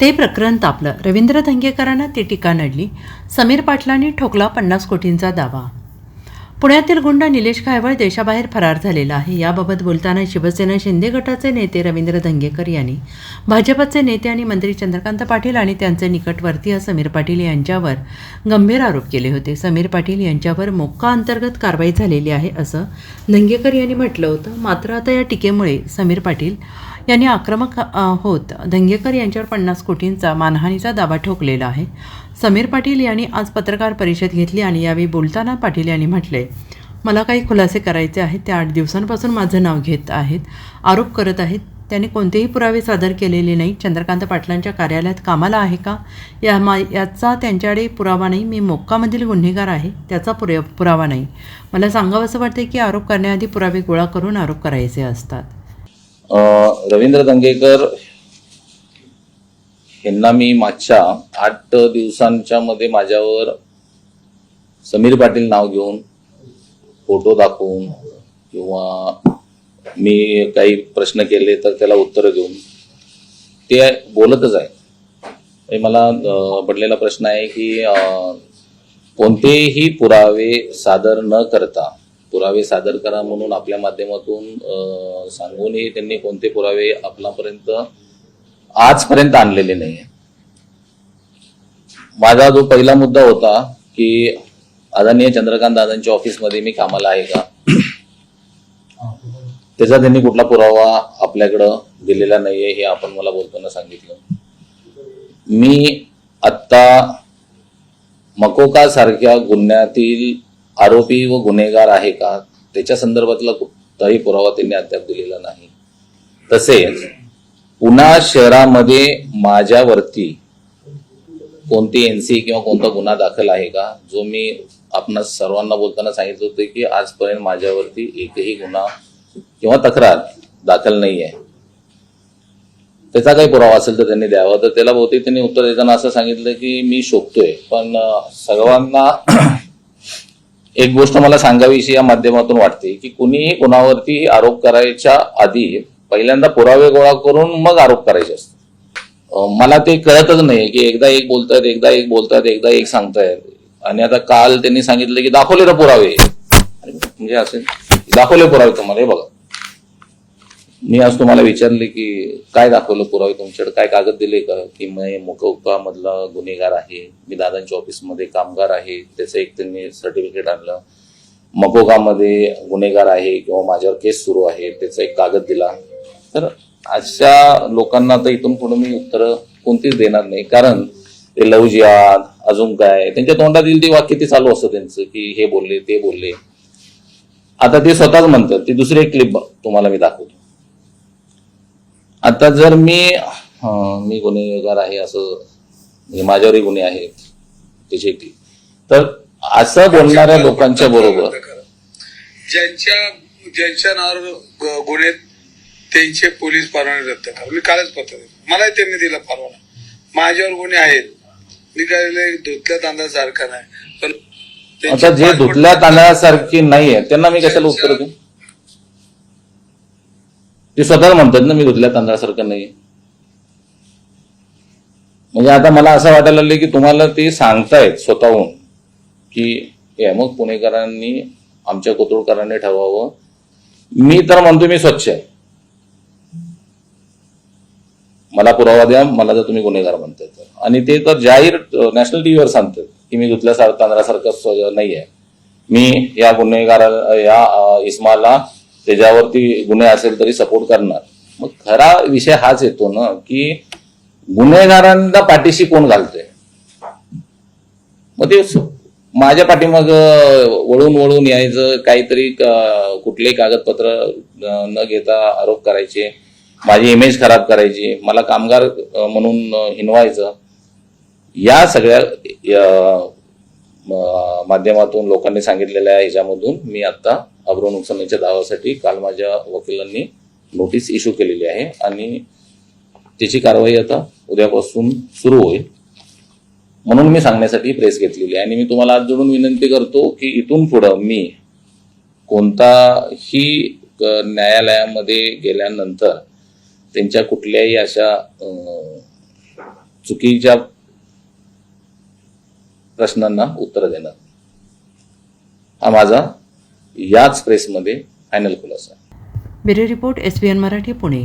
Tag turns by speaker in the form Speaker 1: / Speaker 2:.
Speaker 1: ते प्रकरण तापलं. रवींद्र धंगेकरांना ती टीका नडली. समीर पाटलांनी ठोकला पन्नास कोटींचा दावा. पुण्यातील गुंड निलेश खायवळ देशाबाहेर फरार झालेला आहे. याबाबत बोलताना शिवसेना शिंदे गटाचे नेते रवींद्र धंगेकर यांनी भाजपचे नेते आणि मंत्री चंद्रकांत पाटील आणि त्यांचे निकटवर्तीय समीर पाटील यांच्यावर गंभीर आरोप केले होते. समीर पाटील यांच्यावर मोक्का अंतर्गत कारवाई झालेली आहे असं धंगेकर यांनी म्हटलं होतं. मात्र आता या टीकेमुळे समीर पाटील यांनी आक्रमक होत. धंगेकर यांच्यावर पन्नास कोटींचा मानहानीचा दावा ठोकलेला आहे. समीर पाटील यांनी आज पत्रकार परिषद घेतली आणि यावेळी बोलताना पाटील यांनी म्हटले मला काही खुलासे करायचे आहेत. ते आठ दिवसांपासून माझं नाव घेत आहेत आरोप करत आहेत. त्यांनी कोणतेही पुरावे सादर केलेले नाही. चंद्रकांत पाटलांच्या कार्यालयात कामाला आहे का? या मा याचा त्यांच्याकडे पुरावा नाही. मी मोक्कामधील गुन्हेगार आहे. त्याचा पुरे पुरावा नाही. मला सांगावंसं वाटते की आरोप करण्याआधी पुरावे गोळा करून आरोप करायचे असतात.
Speaker 2: रवींद्र दंगेकर यांना मी मागच्या आठ दिवसांच्या मध्ये माझ्यावर समीर पाटील नाव घेऊन फोटो दाखवून किंवा मी काही प्रश्न केले तर त्याला उत्तरं देऊन ते बोलतच आहे. मला पडलेला प्रश्न आहे की कोणतेही पुरावे सादर न करता पुरावे सादर करा म्हणून आपल्या माध्यमातून सांगूनही त्यांनी कोणते पुरावे आपल्यापर्यंत आजपर्यंत आणलेले नाही माझा जो पहिला मुद्दा होता की आदरणीय चंद्रकांत दादांच्या ऑफिसमध्ये मी कामाला आहे का? त्याचा त्यांनी कुठला पुरावा आपल्याकडं दिलेला नाहीये हे आपण मला बोलताना सांगितलं. मी आत्ता मकोका सारख्या गुन्ह्यातील आरोपी व गुन्हेगार आहे का? त्याच्या संदर्भातला कुठलाही पुरावा त्यांनी अद्याप दिलेला नाही. तसेच पुन्हा शहरामध्ये माझ्यावरती कोणती एनसी किंवा कोणता गुन्हा दाखल आहे का जो मी आपणा सर्वांना बोलताना सांगितलं होतं की आजपर्यंत माझ्यावरती एकही गुन्हा किंवा तक्रार दाखल नाही आहे त्याचा काही पुरावा असेल तर त्यांनी द्यावा. तर त्याला बहुतेक त्यांनी उत्तर देताना असं सांगितलं की मी शोधतोय. पण सर्वांना एक गोष्ट मला सांगावीशी या माध्यमातून वाटते की कुणीही कुणावरती आरोप करायच्या आधी पहिल्यांदा पुरावे गोळा करून मग आरोप करायचे असतात. मला ते कळतच नाही की एकदा एक बोलतायत एकदा एक बोलतायत एकदा एक सांगतायत. आणि आता काल त्यांनी सांगितलं की दाखवले ना पुरावे म्हणजे असे दाखवले पुरावे तुम्हाला हे बघा. मी आज तुम्हाला विचारले की काय दाखवलं पुरावे तुमच्याकडे? काय कागद दिले का? की मी मुकौका मधला गुन्हेगार आहे. मी दादांच्या ऑफिसमध्ये कामगार आहे. त्याचं एक त्यांनी सर्टिफिकेट आणलं. मकोकामध्ये गुन्हेगार आहे किंवा माझ्यावर केस सुरू आहे त्याचा एक कागद दिला. तर अशा लोकांना तर इथून पुढे मी उत्तर कोणतीच देणार नाही. कारण ते लवजियाद अजून काय? त्यांच्या तोंडात येईल वाक्य ते चालू असतं त्यांचं की हे बोलले ते बोलले. आता ते स्वतःच म्हणतात ती दुसरी एक क्लिप तुम्हाला मी दाखवतो. आता जर मी मी गुन्हेगार आहे असं म्हणजे माझ्यावरही गुन्हे आहेत त्याची एक तर असं बोलणाऱ्या लोकांच्या बरोबर
Speaker 3: ज्यांच्या ज्यांच्या नावावर गुन्हे त्यांचे पोलीस परवाने रद्द करा. मी कालच पत्र. मलाही त्यांनी दिला परवाना. माझ्यावर गुन्हे आहेत. मी काय धुतल्या तांदळासारखा नाही. पण
Speaker 2: आता जे धुतल्या तांदळासारखी नाहीये त्यांना मी कशाला उत्तर देऊ? ते स्वतः म्हणतात ना मी धुतल्या तांदळासारखं नाही म्हणजे आता मला असं वाटायला लागलं की तुम्हाला ते सांगतायत स्वतःहून की हे मग पुणेकरांनी आमच्या कोथरूडकरांनी ठरवावं. मी तर म्हणतो मी स्वच्छ आहे. मला पुरावा द्या मला जर तुम्ही गुन्हेगार म्हणताय तर. आणि ते तर जाहीर नॅशनल टीव्हीवर सांगतात की मी धुतल्या तांदळासारखं नाही आहे. मी या गुन्हेगार या इस्माला त्याच्यावरती गुन्हे असेल तरी सपोर्ट करणार. मग खरा विषय हाच येतो ना की गुन्हेगारांना पाठीशी कोण घालतोय? मग ते माझ्या पाठीमाग वळून वळून यायचं काहीतरी कुठले कुठलेही कागदपत्र न घेता आरोप करायचे. माझी इमेज खराब करायची मला कामगार म्हणून हिनवायचं. या सगळ्या माध्यमातून लोकांनी सांगितलेल्या ह्याच्यामधून मी आता अब्रू नुकसानीच्या दावासाठी काल माझ्या वकिलांनी नोटीस इश्यू केलेली आहे आणि त्याची कारवाई आता उद्यापासून सुरू होईल. म्हणून मी सांगण्यासाठी प्रेस घेतलेली आहे आणि मी तुम्हाला आज जोडून विनंती करतो की इथून पुढं मी कोणताही न्यायालयामध्ये गेल्यानंतर त्यांच्या कुठल्याही अशा चुकीच्या प्रश्नांना उत्तर देणं. हा माझा याच प्रेसमध्ये फायनल खुलासा
Speaker 1: bureau report S B N Marathi Pune.